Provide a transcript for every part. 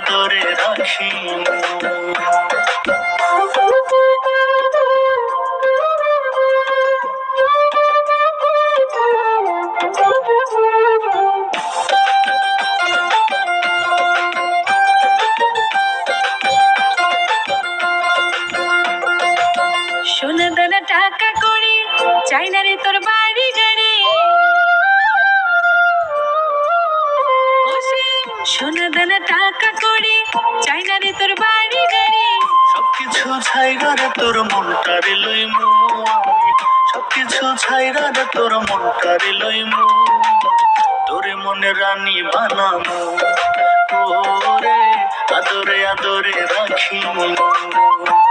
আদরে রাখি টাকা করে চাই রে তোর বাড়ি গাড়ি। সোনা টাকা চাই না রে তোর বাড়ি গাড়ি। সবকিছু ছাইরা রে তোর মনটারে লইমু সবকিছু ছাইরা রে তোর মনটারে লইমু তোরে মনে রানী বানামু। ওরে আদরে আদরে রাখি তোরে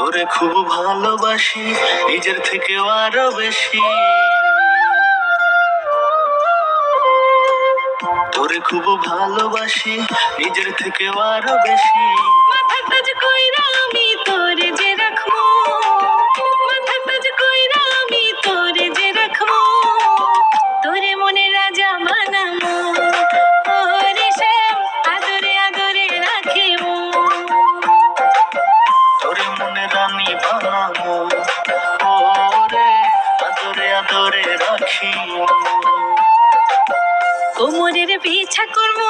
তোরে খুব ভালোবাসি নিজের থেকে আরও বেশি। তোরে খুব ভালোবাসি নিজের থেকে আরও বেশি। রাখি। কোমরের পিছা করব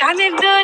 কানের দোলেতে